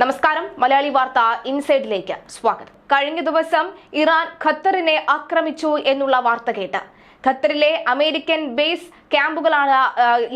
നമസ്കാരം. മലയാളി വാർത്ത ഇൻസൈഡിലേക്ക് സ്വാഗതം. കഴിഞ്ഞ ദിവസം ഇറാൻ ഖത്തറിനെ ആക്രമിച്ചു എന്നുള്ള വാർത്ത കേട്ട്. ഖത്തറിലെ അമേരിക്കൻ ബേസ് ക്യാമ്പുകളാണ്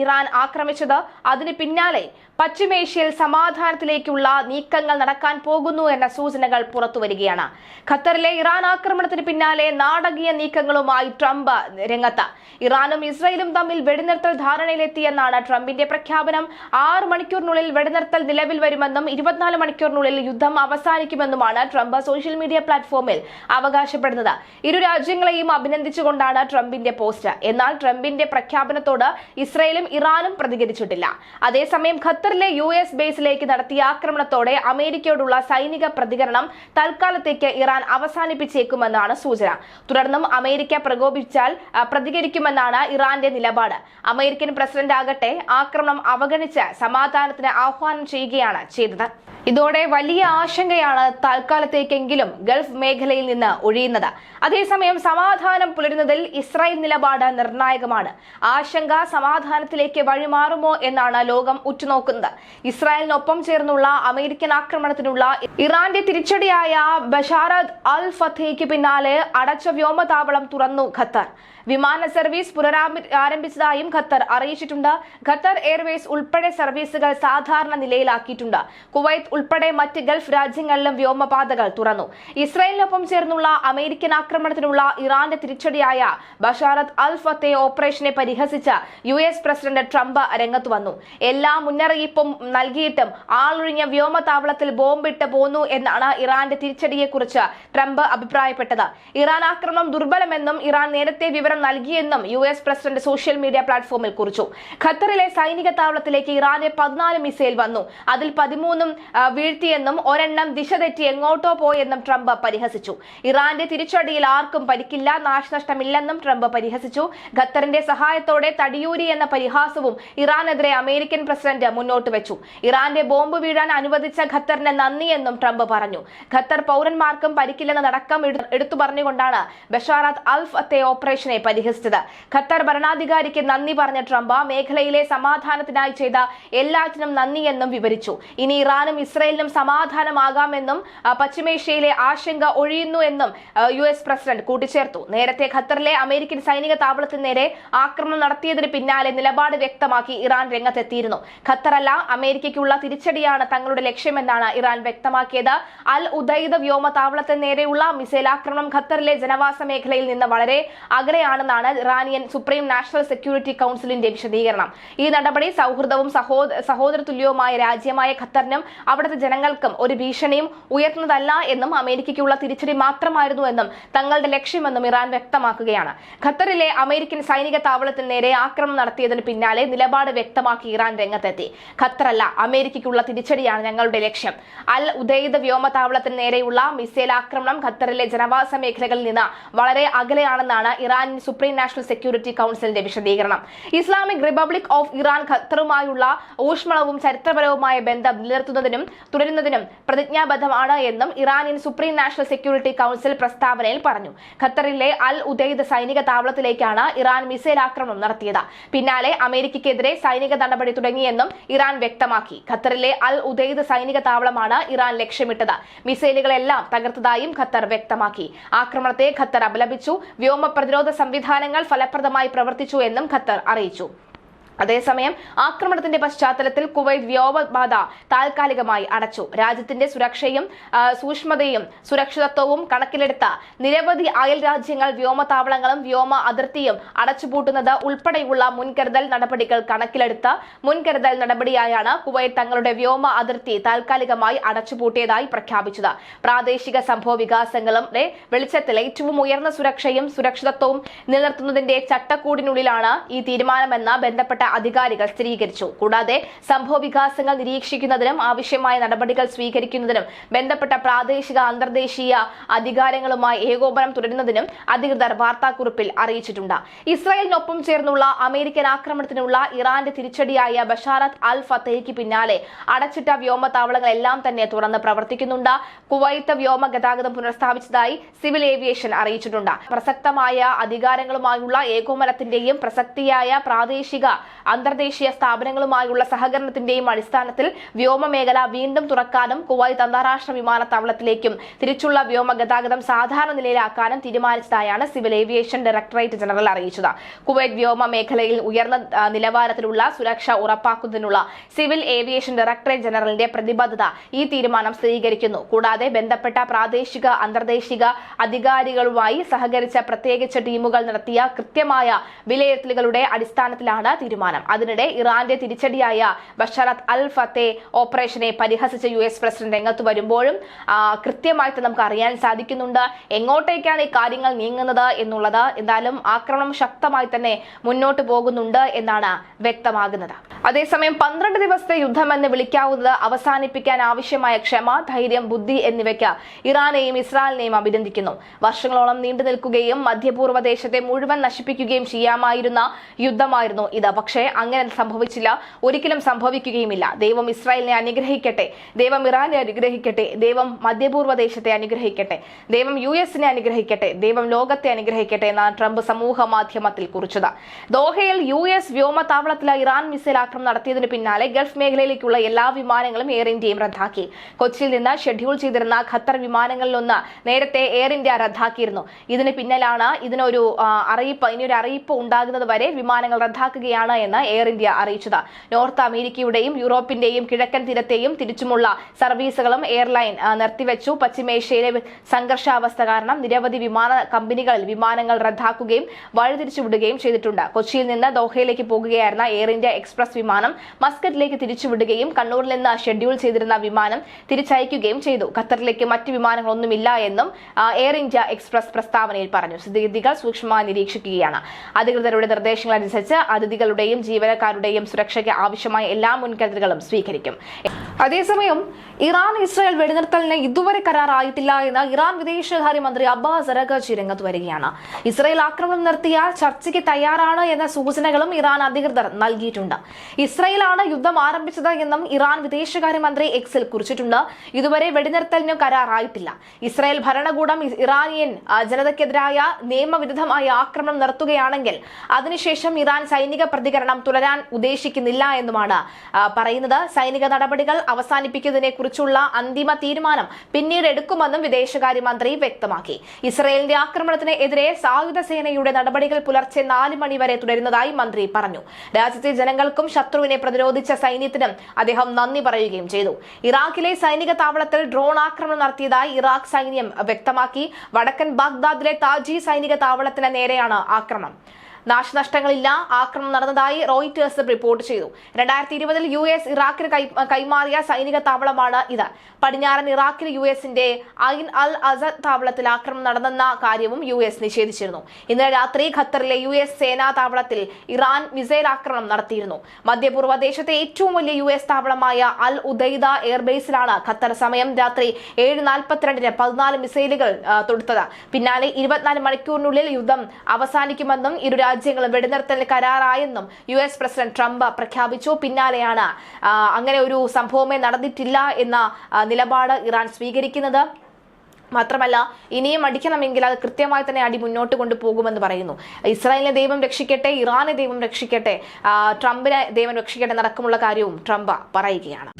ഇറാൻ ആക്രമിച്ചത്. അതിന് പിന്നാലെ പശ്ചിമേഷ്യയിൽ സമാധാനത്തിലേക്കുള്ള നീക്കങ്ങൾ നടക്കാൻ പോകുന്നു എന്ന സൂചനകൾ പുറത്തു വരികയാണ്. ഖത്തറിലെ ഇറാൻ ആക്രമണത്തിന് പിന്നാലെ നാടകീയ നീക്കങ്ങളുമായി ട്രംപ് രംഗത്ത്. ഇറാനും ഇസ്രയേലും തമ്മിൽ വെടിനിർത്തൽ ധാരണയിലെത്തിയെന്നാണ് ട്രംപിന്റെ പ്രഖ്യാപനം. ആറ് മണിക്കൂറിനുള്ളിൽ വെടിനിർത്തൽ നിലവിൽ വരുമെന്നും ഇരുപത്തിനാല് മണിക്കൂറിനുള്ളിൽ യുദ്ധം അവസാനിക്കുമെന്നുമാണ് ട്രംപ് സോഷ്യൽ മീഡിയ പ്ലാറ്റ്ഫോമിൽ അവകാശപ്പെടുന്നത്. ഇരു രാജ്യങ്ങളെയും അഭിനന്ദിച്ചുകൊണ്ടാണ് ട്രംപിന്റെ പോസ്റ്റ്. എന്നാൽ ട്രംപിന്റെ പ്രഖ്യാപനത്തോട് ഇസ്രയേലും ഇറാനും പ്രതികരിച്ചിട്ടില്ല. അതേസമയം ഖത്തറിലെ യു എസ് ബേസിലേക്ക് നടത്തിയ ആക്രമണത്തോടെ അമേരിക്കയോടുള്ള സൈനിക പ്രതികരണം തൽക്കാലത്തേക്ക് ഇറാൻ അവസാനിപ്പിച്ചേക്കുമെന്നാണ് സൂചന. തുടർന്നും അമേരിക്ക പ്രകോപിച്ചാൽ പ്രതികരിക്കുമെന്നാണ് ഇറാന്റെ നിലപാട്. അമേരിക്കൻ പ്രസിഡന്റ് ആകട്ടെ ആക്രമണം അവഗണിച്ച് സമാധാനത്തിന് ആഹ്വാനം ചെയ്യുകയാണ് ചെയ്തത്. ഇതോടെ വലിയ ആശങ്കയാണ് തൽക്കാലത്തേക്കെങ്കിലും ഗൾഫ് മേഖലയിൽ നിന്ന് ഒഴിയുന്നത്. അതേസമയം സമാധാനം പുലരുന്നതിൽ ഇസ്രായേൽ നിലപാട് നിർണായകമാണ്. ആശങ്ക സമാധാനത്തിലേക്ക് വഴിമാറുമോ എന്നാണ് ലോകം ഉറ്റുനോക്കുന്നത്. ഇസ്രായേലിനൊപ്പം ചേർന്നുള്ള അമേരിക്കൻ ആക്രമണത്തിനുള്ള ഇറാന്റെ തിരിച്ചടിയായ ബഷാറത് അൽ ഫത്തേക്ക് പിന്നാലെ അടച്ച വ്യോമതാവളം തുറന്നു ഖത്തർ. വിമാന സർവീസ് പുനരാരംഭിച്ചതായും ഖത്തർ അറിയിച്ചിട്ടുണ്ട്. ഖത്തർ എയർവേസ് ഉൾപ്പെടെ സർവീസുകൾ സാധാരണ നിലയിലാക്കിയിട്ടുണ്ട്. കുവൈത്ത് ഉൾപ്പെടെ മറ്റ് ഗൾഫ് രാജ്യങ്ങളിലും വ്യോമപാതകൾ തുറന്നു. ഇസ്രായേലിനൊപ്പം ചേർന്നുള്ള അമേരിക്കൻ ആക്രമണത്തിനുള്ള ഇറാന്റെ തിരിച്ചടിയായ ബഷാറത്ത് അൽ ഫത്തെ ഓപ്പറേഷനെ പരിഹസിച്ച് യു എസ് പ്രസിഡന്റ് ട്രംപ് രംഗത്ത് വന്നു. എല്ലാ മുന്നറിയിപ്പും നൽകിയിട്ടും ആളൊഴിഞ്ഞ വ്യോമതാവളത്തിൽ ബോംബിട്ട് പോന്നു എന്നാണ് ഇറാന്റെ തിരിച്ചടിയെക്കുറിച്ച് ട്രംപ് അഭിപ്രായപ്പെട്ടത്. ഇറാൻ ആക്രമണം ദുർബലമെന്നും ഇറാൻ നേരത്തെ വിവരം നൽകിയെന്നും U S president social media പ്ലാറ്റ്ഫോമിൽ കുറിച്ചു. ഖത്തറിലെ സൈനിക താവളത്തിലേക്ക് ഇറാന്റെ പതിനാല് മിസൈൽ വന്നു. അതിൽ പതിമൂന്നും വീഴ്ത്തിയെന്നും ഒരെണ്ണം ദിശ തെറ്റി എങ്ങോട്ടോ പോയെന്നും ട്രംപ് പരിഹസിച്ചു. ഇറാന്റെ തിരിച്ചടിയിൽ ആർക്കും പരിക്കില്ല നാശനഷ്ടമില്ലെന്നും ട്രംപ് പരിഹസിച്ചു. ഖത്തറിന്റെ സഹായത്തോടെ തടിയൂരി എന്ന പരിഹാസവും ഇറാനെതിരെ അമേരിക്കൻ പ്രസിഡന്റ് മുന്നോട്ട് വെച്ചു. ഇറാന്റെ ബോംബ് വീഴാൻ അനുവദിച്ച ഖത്തറിന് നന്ദിയെന്നും ട്രംപ് പറഞ്ഞു. ഖത്തർ പൗരന്മാർക്കും പരിക്കില്ലെന്ന് നടക്കം എടു- എടുത്തു പറഞ്ഞുകൊണ്ടാണ് ബഷാറാത്ത് അൽഫ് അത്തെ ഓപ്പറേഷനെ പരിഹസിച്ചത്. ഖത്തർ ഭരണാധികാരിക്ക് നന്ദി പറഞ്ഞ ട്രംപ് മേഖലയിലെ സമാധാനത്തിനായി ചെയ്ത എല്ലാറ്റിനും നന്ദിയെന്നും വിവരിച്ചു. ഇനി ഇറാനും ഇസ്രയേലിനും സമാധാനമാകാമെന്നും പശ്ചിമേഷ്യയിലെ ആശങ്ക ഒഴിയുന്നു എന്നും യു എസ് പ്രസിഡന്റ് കൂട്ടിച്ചേർത്തു. നേരത്തെ ഖത്തറിലെ അമേരിക്കൻ സൈനിക താവളത്തിന് നേരെ ആക്രമണം നടത്തിയതിന് പിന്നാലെ നിലപാട് വ്യക്തമാക്കി ഇറാൻ രംഗത്തെത്തിയിരുന്നു. ഖത്തറല്ല അമേരിക്കയ്ക്കുള്ള തിരിച്ചടിയാണ് തങ്ങളുടെ ലക്ഷ്യമെന്നാണ് ഇറാൻ വ്യക്തമാക്കിയത്. അൽ ഉദൈദ വ്യോമ താവളത്തിന് നേരെയുള്ള മിസൈൽ ആക്രമണം ഖത്തറിലെ ജനവാസ മേഖലയിൽ നിന്ന് വളരെ അകലെയാണെന്നാണ് ഇറാനിയൻ സുപ്രീം നാഷണൽ സെക്യൂരിറ്റി കൗൺസിലിന്റെ വിശദീകരണം. ഈ നടപടി സൗഹൃദവും സഹോദര തുല്യവുമായ രാജ്യമായ ഖത്തറിനും അവിടുത്തെ ജനങ്ങൾക്കും ഒരു ഭീഷണിയും ഉയർത്തുന്നതല്ല എന്നും അമേരിക്കയ്ക്കുള്ള തിരിച്ചടി മാത്രമായിരുന്നു എന്നും തങ്ങളുടെ ലക്ഷ്യമെന്നും ഇറാൻ വ്യക്തമാക്കുകയാണ്. ഖത്തറിലെ അമേരിക്കൻ സൈനിക താവളത്തിന് നേരെ ആക്രമണം നടത്തിയതിന് പിന്നാലെ നിലപാട് വ്യക്തമാക്കി ഇറാൻ രംഗത്തെത്തി. ഖത്തറല്ല അമേരിക്കയ്ക്കുള്ള തിരിച്ചടിയാണ് ഞങ്ങളുടെ ലക്ഷ്യം. അൽ ഉദൈദ വ്യോമതാവളത്തിന് നേരെയുള്ള മിസൈൽ ആക്രമണം ഖത്തറിലെ ജനവാസ മേഖലകളിൽ നിന്ന് വളരെ അകലെയാണെന്നാണ് ഇറാൻ സുപ്രീം നാഷണൽ സെക്യൂരിറ്റി കൗൺസിലിന്റെ വിശദീകരണം. ഇസ്ലാമിക് റിപ്പബ്ലിക് ഓഫ് ഇറാൻ ഖത്തറുമായുള്ള ഊഷ്മളവും ചരിത്രപരവുമായ ബന്ധം നിലനിർത്തുന്നതിനും തുടരുന്നതിനും പ്രതിജ്ഞാബദ്ധമാണ് എന്നും Iranian supreme national security council പ്രസ്താവനയിൽ പറഞ്ഞു. ഖത്തറിലെ അൽ ഉദൈദ് സൈനിക താവളത്തിലേക്കാണ് ഇറാൻ മിസൈൽ ആക്രമണം നടത്തിയത്. പിന്നാലെ അമേരിക്കയ്ക്കെതിരെ സൈനിക നടപടി തുടങ്ങിയെന്നും ഇറാൻ വ്യക്തമാക്കി. ഖത്തറിലെ അൽ ഉദൈദ് സൈനിക താവളമാണ് ഇറാൻ ലക്ഷ്യമിട്ടത്. മിസൈലുകളെല്ലാം തകർത്തതായും ഖത്തർ വ്യക്തമാക്കി. ആക്രമണത്തെ ഖത്തർ അപലപിച്ചു. വ്യോമ പ്രതിരോധ സംവിധാനങ്ങൾ ഫലപ്രദമായി പ്രവർത്തിച്ചു എന്നും ഖത്തർ അറിയിച്ചു അതേസമയം ആക്രമണത്തിന്റെ പശ്ചാത്തലത്തിൽ കുവൈറ്റ് വ്യോമപാത താൽക്കാലികമായി അടച്ചു. രാജ്യത്തിന്റെ സുരക്ഷയും സൂക്ഷ്മതയും സുരക്ഷിതത്വവും കണക്കിലെടുത്ത നിരവധി അയൽ രാജ്യങ്ങൾ വ്യോമതാവളങ്ങളും വ്യോമ അതിർത്തിയും അടച്ചുപൂട്ടുന്നത് ഉൾപ്പെടെയുള്ള മുൻകരുതൽ നടപടികൾ കണക്കിലെടുത്ത മുൻകരുതൽ നടപടിയായാണ് കുവൈറ്റ് തങ്ങളുടെ വ്യോമ അതിർത്തി താൽക്കാലികമായി അടച്ചുപൂട്ടിയതായി പ്രഖ്യാപിച്ചത്. പ്രാദേശിക സംഭവ വികാസങ്ങളുടെ വെളിച്ചത്തിൽ ഏറ്റവും ഉയർന്ന സുരക്ഷയും സുരക്ഷിതത്വവും നിലനിർത്തുന്നതിന്റെ ചട്ടക്കൂടിനുള്ളിലാണ് ഈ തീരുമാനമെന്ന് ബന്ധപ്പെട്ട അധികാരികൾ സ്ഥിരീകരിച്ചു. കൂടാതെ സംഭവ വികാസങ്ങൾ നിരീക്ഷിക്കുന്നതിനും ആവശ്യമായ നടപടികൾ സ്വീകരിക്കുന്നതിനും ബന്ധപ്പെട്ട പ്രാദേശിക അന്തർദേശീയ അധികാരങ്ങളുമായി ഏകോപനം തുടരുന്നതിനും അധികൃതർ വാർത്താക്കുറിപ്പിൽ അറിയിച്ചിട്ടുണ്ട്. ഇസ്രായേലിനൊപ്പം ചേർന്നുള്ള അമേരിക്കൻ ആക്രമണത്തിനുള്ള ഇറാന്റെ തിരിച്ചടിയായ ബഷാറത്ത് അൽ ഫത്തേക്ക് പിന്നാലെ അടച്ചിട്ട വ്യോമത്താവളങ്ങളെല്ലാം തന്നെ തുറന്ന് പ്രവർത്തിക്കുന്നുണ്ട്. കുവൈത്ത് വ്യോമ ഗതാഗതം പുനഃസ്ഥാപിച്ചതായി സിവിൽ ഏവിയേഷൻ അറിയിച്ചിട്ടുണ്ട്. പ്രസക്തമായ അധികാരങ്ങളുമായുള്ള ഏകോപനത്തിന്റെയും പ്രസക്തിയായ പ്രാദേശിക അന്തർദേശീയ സ്ഥാപനങ്ങളുമായുള്ള സഹകരണത്തിന്റെയും അടിസ്ഥാനത്തിൽ വ്യോമമേഖല വീണ്ടും തുറക്കാനും കുവൈത്ത് അന്താരാഷ്ട്ര വിമാനത്താവളത്തിലേക്കും തിരിച്ചുള്ള വ്യോമ ഗതാഗതം സാധാരണ നിലയിലാക്കാനും തീരുമാനിച്ചതായാണ് സിവിൽ ഏവിയേഷൻ ഡയറക്ടറേറ്റ് ജനറൽ അറിയിച്ചത്. കുവൈറ്റ് വ്യോമ മേഖലയിൽ ഉയർന്ന നിലവാരത്തിലുള്ള സുരക്ഷ ഉറപ്പാക്കുന്നതിനുള്ള സിവിൽ ഏവിയേഷൻ ഡയറക്ടറേറ്റ് ജനറലിന്റെ പ്രതിബദ്ധത ഈ തീരുമാനം സ്ഥിരീകരിക്കുന്നു. കൂടാതെ ബന്ധപ്പെട്ട പ്രാദേശിക അന്തർദേശിക അധികാരികളുമായി സഹകരിച്ച പ്രത്യേകിച്ച് ടീമുകൾ നടത്തിയ കൃത്യമായ വിലയിരുത്തലുകളുടെ അടിസ്ഥാനത്തിലാണ് തീരുമാനം. അതിനിടെ ഇറാന്റെ തിരിച്ചടിയായ ബഷറത്ത് അൽ ഫത്തെ ഓപ്പറേഷനെ പരിഹസിച്ച യു എസ് പ്രസിഡന്റ് രംഗത്ത് വരുമ്പോഴും കൃത്യമായിട്ട് നമുക്ക് അറിയാൻ സാധിക്കുന്നുണ്ട്. എങ്ങോട്ടേക്കാണ് ഈ കാര്യങ്ങൾ നീങ്ങുന്നത് എന്നുള്ളത് എന്തായാലും ആക്രമണം ശക്തമായി തന്നെ മുന്നോട്ട് പോകുന്നുണ്ട് എന്നാണ് വ്യക്തമാകുന്നത്. അതേസമയം പന്ത്രണ്ട് ദിവസത്തെ യുദ്ധമെന്ന് വിളിക്കാവുന്നത് അവസാനിപ്പിക്കാൻ ആവശ്യമായ ക്ഷമ ധൈര്യം ബുദ്ധി എന്നിവയ്ക്ക് ഇറാനെയും ഇസ്രായേലിനെയും അഭിനന്ദിക്കുന്നു. വർഷങ്ങളോളം നീണ്ടു നിൽക്കുകയും മധ്യപൂർവ ദേശത്തെ മുഴുവൻ നശിപ്പിക്കുകയും ചെയ്യാമായിരുന്ന യുദ്ധമായിരുന്നു ഇത്. പക്ഷേ അങ്ങനെ സംഭവിച്ചില്ല. ഒരിക്കലും സംഭവിക്കുകയുമില്ല. ദൈവം ഇസ്രായേലിനെ അനുഗ്രഹിക്കട്ടെ. ദൈവം ഇറാനെ അനുഗ്രഹിക്കട്ടെ. ദൈവം മധ്യപൂർവ ദേശത്തെ അനുഗ്രഹിക്കട്ടെ. ദൈവം യു എസിനെ അനുഗ്രഹിക്കട്ടെ. ദൈവം ലോകത്തെ അനുഗ്രഹിക്കട്ടെ എന്നാണ് ട്രംപ് സമൂഹ മാധ്യമത്തിൽ കുറിച്ചത്. ദോഹയിൽ യു എസ് വ്യോമതാവളത്തിൽ ഇറാൻ മിസൈൽ ആക്രമണം നടത്തിയതിനു പിന്നാലെ ഗൾഫ് മേഖലയിലേക്കുള്ള എല്ലാ വിമാനങ്ങളും എയർ ഇന്ത്യയും റദ്ദാക്കി. കൊച്ചിയിൽ നിന്ന് ഷെഡ്യൂൾ ചെയ്തിരുന്ന ഖത്തർ വിമാനങ്ങളിലൊന്ന് നേരത്തെ എയർ ഇന്ത്യ റദ്ദാക്കിയിരുന്നു. ഇതിന് പിന്നിലാണ് ഇതിനൊരു അറിയിപ്പ് ഇനിയൊരു അറിയിപ്പ് ഉണ്ടാകുന്നത് വരെ വിമാനങ്ങൾ റദ്ദാക്കുകയാണ് എന്ന് എയർ ഇന്ത്യ അറിയിച്ചത്. നോർത്ത് അമേരിക്കയുടെയും യൂറോപ്പിന്റെയും കിഴക്കൻ തീരത്തെയും തിരിച്ചുമുള്ള സർവീസുകളും എയർലൈൻ നിർത്തിവെച്ചു. പശ്ചിമേഷ്യയിലെ സംഘർഷാവസ്ഥ കാരണം നിരവധി വിമാന കമ്പനികളിൽ വിമാനങ്ങൾ റദ്ദാക്കുകയും വഴിതിരിച്ചുവിടുകയും ചെയ്തിട്ടുണ്ട്. കൊച്ചിയിൽ നിന്ന് ദോഹയിലേക്ക് പോകുകയായിരുന്ന എയർ ഇന്ത്യ എക്സ്പ്രസ് വിമാനം മസ്കറ്റിലേക്ക് തിരിച്ചുവിടുകയും കണ്ണൂരിൽ നിന്ന് ഷെഡ്യൂൾ ചെയ്തിരുന്ന വിമാനം തിരിച്ചയക്കുകയും ചെയ്തു. ഖത്തറിലേക്ക് മറ്റ് വിമാനങ്ങളൊന്നുമില്ല എന്നും എയർ ഇന്ത്യ എക്സ്പ്രസ് പ്രസ്താവനയിൽ പറഞ്ഞു. സ്ഥിതിഗതികൾ സൂക്ഷ്മമായി നിരീക്ഷിക്കുകയാണ്. അധികൃതരുടെ നിർദ്ദേശങ്ങൾ അനുസരിച്ച് അതിഥികളുടെയും ജീവനക്കാരുടെയും സുരക്ഷയ്ക്ക് ആവശ്യമായ എല്ലാ മുൻകരുതലുകളും സ്വീകരിക്കും. അതേസമയം ഇറാൻ ഇസ്രായേൽ വെടിനിർത്തലിന് ഇതുവരെ കരാറായിട്ടില്ല എന്ന് ഇറാൻ വിദേശകാര്യമന്ത്രി അബ്ബാസ് അരഗച്ചി രംഗത്ത് വരികയാണ്. ഇസ്രായേൽ ആക്രമണം നിർത്തിയാൽ ചർച്ചയ്ക്ക് തയ്യാറാണ് എന്ന സൂചനകളും ഇറാൻ അധികൃതർ നൽകിയിട്ടുണ്ട്. ഇസ്രായേലാണ് യുദ്ധം ആരംഭിച്ചത് എന്നും ഇറാൻ വിദേശകാര്യമന്ത്രി എക്സിൽ കുറിച്ചിട്ടുണ്ട്. ഇതുവരെ വെടിനിർത്തലിന് കരാറായിട്ടില്ല. ഇസ്രായേൽ ഭരണകൂടം ഇറാനിയൻ ജനതയ്ക്കെതിരായ നിയമവിരുദ്ധമായ ആക്രമണം നടത്തുകയാണെങ്കിൽ അതിനുശേഷം ഇറാൻ സൈനിക പ്രതികരണം തുടരാൻ ഉദ്ദേശിക്കുന്നില്ല എന്നുമാണ് പറയുന്നത്. സൈനിക നടപടികൾ അവസാനിപ്പിക്കുന്നതിനെ കുറിച്ചുള്ള അന്തിമ തീരുമാനം പിന്നീട് എടുക്കുമെന്നും വിദേശകാര്യമന്ത്രി വ്യക്തമാക്കി. ഇസ്രയേലിന്റെ ആക്രമണത്തിന് എതിരെ സായുധ സേനയുടെ നടപടികൾ പുലർച്ചെ നാല് മണി വരെ തുടരുന്നതായി മന്ത്രി പറഞ്ഞു. രാജ്യത്തെ ജനങ്ങൾക്കും ശത്രുവിനെ പ്രതിരോധിച്ച സൈന്യത്തിനും അദ്ദേഹം നന്ദി പറയുകയും ചെയ്തു. ഇറാഖിലെ സൈനിക താവളത്തിൽ ഡ്രോൺ ആക്രമണം നടത്തിയതായി ഇറാഖ് സൈന്യം വ്യക്തമാക്കി. വടക്കൻ ബാഗ്ദാദിലെ താജി സൈനിക താവളത്തിന് നേരെയാണ് ആക്രമണം. നാശനഷ്ടങ്ങളില്ല. ആക്രമണം നടന്നതായി റോയിറ്റേഴ്സ് റിപ്പോർട്ട് ചെയ്തു. രണ്ടായിരത്തി ഇരുപതിൽ യു എസ് ഇറാഖിന് കൈമാറിയ സൈനിക താവളമാണ് ഇത്. പടിഞ്ഞാറൻ ഇറാഖിൽ യു എസിന്റെ ഐൻ അൽ അസദ് താവളത്തിൽ ആക്രമണം നടന്നെന്ന കാര്യവും യു എസ് നിഷേധിച്ചിരുന്നു. ഇന്നലെ രാത്രി ഖത്തറിലെ യു എസ് സേനാ താവളത്തിൽ ഇറാൻ മിസൈൽ ആക്രമണം നടത്തിയിരുന്നു. മധ്യപൂർവ ദേശത്തെ ഏറ്റവും വലിയ യു എസ് താവളമായ അൽ ഉദൈദ എയർബേസിലാണ് ഖത്തർ സമയം രാത്രി ഏഴ് നാൽപ്പത്തിരണ്ടിന് പതിനാല് മിസൈലുകൾ തൊടുത്തത്. പിന്നാലെ ഇരുപത്തിനാല് മണിക്കൂറിനുള്ളിൽ യുദ്ധം അവസാനിക്കുമെന്നും ഇരു രാജ്യങ്ങളും വെടിനിർത്തലിന് കരാറായെന്നും യു എസ് പ്രസിഡന്റ് ട്രംപ് പ്രഖ്യാപിച്ചു. പിന്നാലെയാണ് അങ്ങനെ ഒരു സംഭവമേ നടന്നിട്ടില്ല എന്ന നിലപാട് ഇറാൻ സ്വീകരിക്കുന്നത്. മാത്രമല്ല ഇനിയും അടിക്കണമെങ്കിൽ അത് കൃത്യമായി തന്നെ അടി മുന്നോട്ട് കൊണ്ടുപോകുമെന്ന് പറയുന്നു. ഇസ്രായേലിനെ ദൈവം രക്ഷിക്കട്ടെ ഇറാനെ ദൈവം രക്ഷിക്കട്ടെ ട്രംപിനെ ദൈവം രക്ഷിക്കട്ടെ നടക്കമുള്ള കാര്യവും ട്രംപ് പറയുകയാണ്.